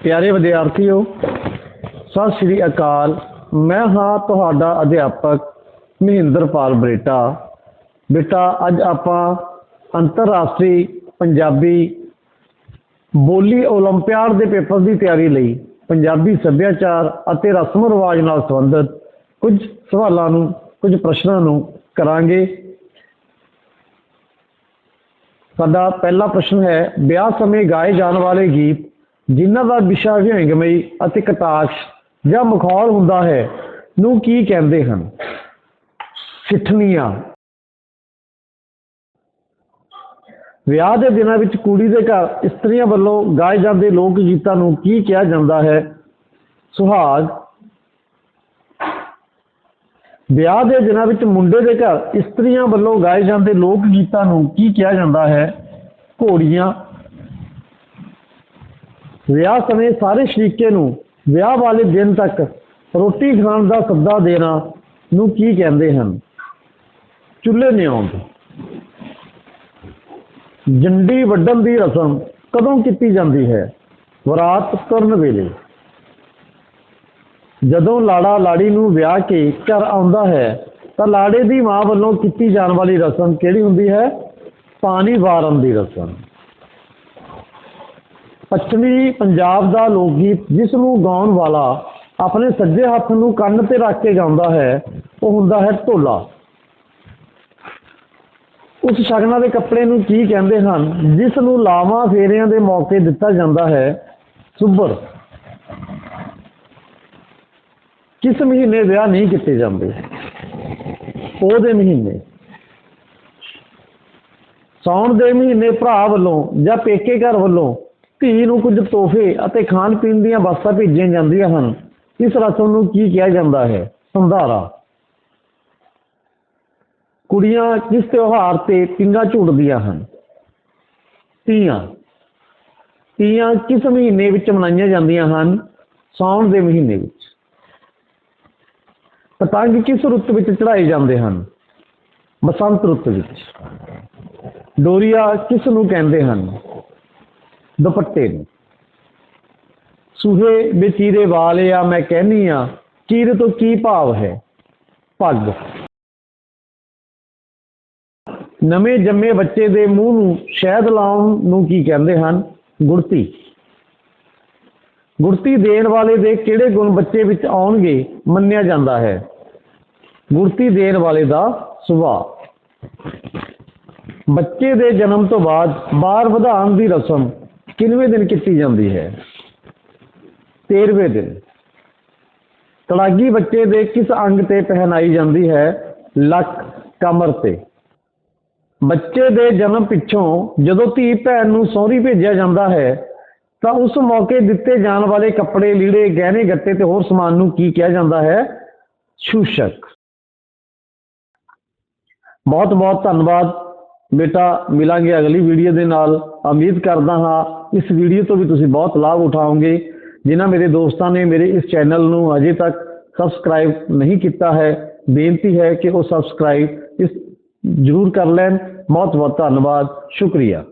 ਪਿਆਰੇ ਵਿਦਿਆਰਥੀਓ ਸਤਿ ਸ੍ਰੀ ਅਕਾਲ ਮੈਂ ਹਾਂ ਤੁਹਾਡਾ ਅਧਿਆਪਕ ਮਹਿੰਦਰਪਾਲ ਬਰੇਟਾ ਬੇਟਾ ਅੱਜ ਆਪਾਂ ਅੰਤਰਰਾਸ਼ਟਰੀ ਪੰਜਾਬੀ ਬੋਲੀ 올림픽 ਦੇ ਪੇਪਰ ਦੀ ਤਿਆਰੀ ਲਈ ਪੰਜਾਬੀ ਸੱਭਿਆਚਾਰ ਅਤੇ ਰਸਮ ਰਿਵਾਜ ਨਾਲ ਸੰਬੰਧਿਤ ਕੁਝ ਸਵਾਲਾਂ ਨੂੰ ਕੁਝ ਪ੍ਰਸ਼ਨਾਂ ਨੂੰ ਕਰਾਂਗੇ ਸਾਡਾ ਪਹਿਲਾ ਪ੍ਰਸ਼ਨ ਹੈ ਵਿਆਹ ਸਮੇਂ ਗਾਏ ਜਾਣ ਵਾਲੇ ਗੀਤ ਜਿਨ੍ਹਾਂ ਦਾ ਵਿਸ਼ਾ ਵਿਅੰਗਮਈ ਅਤੇ ਕਟਾਕਸ਼ ਜਾਂ ਮਖੌਲ ਹੁੰਦਾ ਹੈ, ਨੂੰ ਕੀ ਕਹਿੰਦੇ ਹਨ? ਸਿੱਠਣੀਆਂ। ਵਿਆਹ ਦੇ ਦਿਨਾਂ ਵਿੱਚ ਕੁੜੀ ਦੇ ਘਰ ਇਸਤਰੀਆਂ ਵੱਲੋਂ ਗਾਏ ਜਾਂਦੇ ਲੋਕ ਗੀਤਾਂ ਨੂੰ ਕੀ ਕਿਹਾ ਜਾਂਦਾ ਹੈ? ਸੁਹਾਗ। ਵਿਆਹ ਦੇ ਦਿਨਾਂ ਵਿੱਚ ਮੁੰਡੇ ਦੇ ਘਰ ਇਸਤਰੀਆਂ ਵੱਲੋਂ ਗਾਏ ਜਾਂਦੇ ਲੋਕ ਗੀਤਾਂ ਨੂੰ ਕੀ ਕਿਹਾ ਜਾਂਦਾ ਹੈ? ਘੋੜੀਆਂ। ਵਿਆਹ ਸਮੇਂ ਸਾਰੇ ਸ਼ਰੀਕੇ ਨੂੰ ਵਿਆਹ ਵਾਲੇ ਦਿਨ ਤੱਕ ਰੋਟੀ ਖਾਣ ਦਾ ਸੱਦਾ ਦੇਣਾ ਨੂੰ ਕੀ ਕਹਿੰਦੇ ਹਨ? ਚੁੱਲ੍ਹੇ ਨਿਆਉਣ ਜੰਡੀ ਵੱਢਣ ਦੀ ਰਸਮ ਕਦੋਂ ਕੀਤੀ ਜਾਂਦੀ ਹੈ? ਵਰਾਤ ਤੁਰਨ ਵੇਲੇ। ਜਦੋਂ ਲਾੜਾ ਲਾੜੀ ਨੂੰ ਵਿਆਹ ਕੇ ਘਰ ਆਉਂਦਾ ਹੈ, ਤਾਂ ਲਾੜੇ ਦੀ ਮਾਂ ਵੱਲੋਂ ਕੀਤੀ ਜਾਣ ਵਾਲੀ ਰਸਮ ਕਿਹੜੀ ਹੁੰਦੀ ਹੈ? ਪਾਣੀ ਵਾਰਨ ਦੀ ਰਸਮ। ਪੱਛਮੀ ਪੰਜਾਬ ਦਾ ਲੋਕ ਗੀਤ ਜਿਸ ਨੂੰ ਗਾਉਣ ਵਾਲਾ ਆਪਣੇ ਸੱਜੇ ਹੱਥ ਨੂੰ ਕੰਨ ਤੇ ਰੱਖ ਕੇ ਗਾਉਂਦਾ ਹੈ, ਉਹ ਹੁੰਦਾ ਹੈ ਢੋਲਾ। ਉਸ ਸ਼ਗਨਾਂ ਦੇ ਕੱਪੜੇ ਨੂੰ ਕੀ ਕਹਿੰਦੇ ਹਨ? ਜਿਸ ਨੂੰ ਲਾਵਾਂ ਫੇਰਿਆਂ ਦੇ ਮੌਕੇ ਦਿੱਤਾ ਜਾਂਦਾ ਹੈ, ਸੁੱਬਰ। ਕਿਸ ਮਹੀਨੇ ਵਿਆਹ ਨਹੀਂ ਕੀਤੇ ਜਾਂਦੇ? ਉਹਦੇ ਮਹੀਨੇ। ਸਾਉਣ ਦੇ ਮਹੀਨੇ ਭਰਾ ਵੱਲੋਂ ਜਾਂ ਪੇਕੇ ਘਰ ਵੱਲੋਂ ਧੀ ਨੂੰ ਕੁਝ ਤੋਹਫੇ ਅਤੇ ਖਾਣ ਪੀਣ ਦੀਆਂ ਵਸਤਾਂ ਭੇਜੀਆਂ ਜਾਂਦੀਆਂ ਹਨ। ਇਸ ਰਸਮ ਨੂੰ ਕੀ ਕਿਹਾ ਜਾਂਦਾ ਹੈ? ਸੰਧਾਰਾ। ਕੁੜੀਆਂ ਕਿਸ ਤਿਉਹਾਰ ਤੇ ਪਿੰਗਾ ਝੂਟਦੀਆਂ ਹਨ। ਤੀਆਂ। ਤੀਆਂ ਕਿਸ ਮਹੀਨੇ ਵਿੱਚ ਮਨਾਈਆਂ ਜਾਂਦੀਆਂ ਹਨ? ਸਾਉਣ ਦੇ ਮਹੀਨੇ ਵਿੱਚ। ਪਤੰਗ ਕਿਸ ਰੁੱਤ ਵਿੱਚ ਚੜਾਏ ਜਾਂਦੇ ਹਨ? ਬਸੰਤ ਰੁੱਤ ਵਿੱਚ। ਡੋਰੀਆ ਕਿਸ ਨੂੰ ਕਹਿੰਦੇ ਹਨ? ਦੁਪੱਟੇ ਨੂੰ। ਸੁਹੇ ਬੇਚੀਰੇ ਵਾਲੇ ਆ, ਮੈਂ ਕਹਿਨੀ ਆ ਚੀਰ ਤੋਂ ਕੀ ਭਾਵ ਹੈ? ਪੱਗ। ਨਵੇਂ ਜੰਮੇ ਬੱਚੇ ਦੇ ਮੂੰਹ ਨੂੰ ਸ਼ਹਿਦ ਲਾਉਣ ਨੂੰ ਕੀ ਕਹਿੰਦੇ ਹਨ? ਗੁੜਤੀ ਗੁੜਤੀ ਦੇਣ ਵਾਲੇ ਦੇ ਕਿਹੜੇ ਗੁਣ ਬੱਚੇ ਵਿੱਚ ਆਉਣਗੇ ਮੰਨਿਆ ਜਾਂਦਾ ਹੈ? ਗੁੜਤੀ ਦੇਣ ਵਾਲੇ ਦਾ ਸੁਭਾਅ। ਬੱਚੇ ਦੇ ਜਨਮ ਤੋਂ ਬਾਅਦ ਬਾਹਰ ਵਧਾਉਣ ਦੀ ਰਸਮ। ਕਿੰਨਵੇਂ ਦਿਨ ਕੀਤੀ ਜਾਂਦੀ ਹੈ? 13ਵੇਂ ਦਿਨ। ਤੜਾਗੀ ਬੱਚੇ ਦੇ ਕਿਸ ਅੰਗ ਤੇ ਪਹਿਨਾਈ ਜਾਂਦੀ ਹੈ? ਲੱਕ, ਕਮਰ ਤੇ। ਬੱਚੇ ਦੇ ਜਨਮ ਪਿੱਛੋਂ ਜਦੋਂ ਧੀ ਭੈਣ ਨੂੰ ਸਹੁਰੀ ਭੇਜਿਆ ਜਾਂਦਾ ਹੈ, ਤਾਂ ਉਸ ਮੌਕੇ ਦਿੱਤੇ ਜਾਣ ਵਾਲੇ ਕੱਪੜੇ, ਲੀੜੇ, ਗਹਿਣੇ, ਗੱਟੇ ਤੇ ਹੋਰ ਸਮਾਨ ਨੂੰ ਕੀ ਕਿਹਾ ਜਾਂਦਾ ਹੈ? ਛੂਸ਼ਕ ਬਹੁਤ ਬਹੁਤ ਧੰਨਵਾਦ। ਬੇਟਾ, ਮਿਲਾਂਗੇ ਅਗਲੀ ਵੀਡੀਓ ਦੇ ਨਾਲ। ਉਮੀਦ ਕਰਦਾ ਹਾਂ ਇਸ ਵੀਡੀਓ ਤੋਂ ਵੀ ਤੁਸੀਂ ਬਹੁਤ ਲਾਭ ਉਠਾਓਗੇ। ਜਿਨ੍ਹਾਂ ਮੇਰੇ ਦੋਸਤਾਂ ਨੇ ਮੇਰੇ ਇਸ ਚੈਨਲ ਨੂੰ ਅਜੇ ਤੱਕ ਸਬਸਕ੍ਰਾਈਬ ਨਹੀਂ ਕੀਤਾ ਹੈ, ਬੇਨਤੀ ਹੈ ਕਿ ਉਹ ਸਬਸਕ੍ਰਾਈਬ ਇਸ ਜ਼ਰੂਰ ਕਰ ਲੈਣ। ਬਹੁਤ ਬਹੁਤ ਧੰਨਵਾਦ। ਸ਼ੁਕਰੀਆ।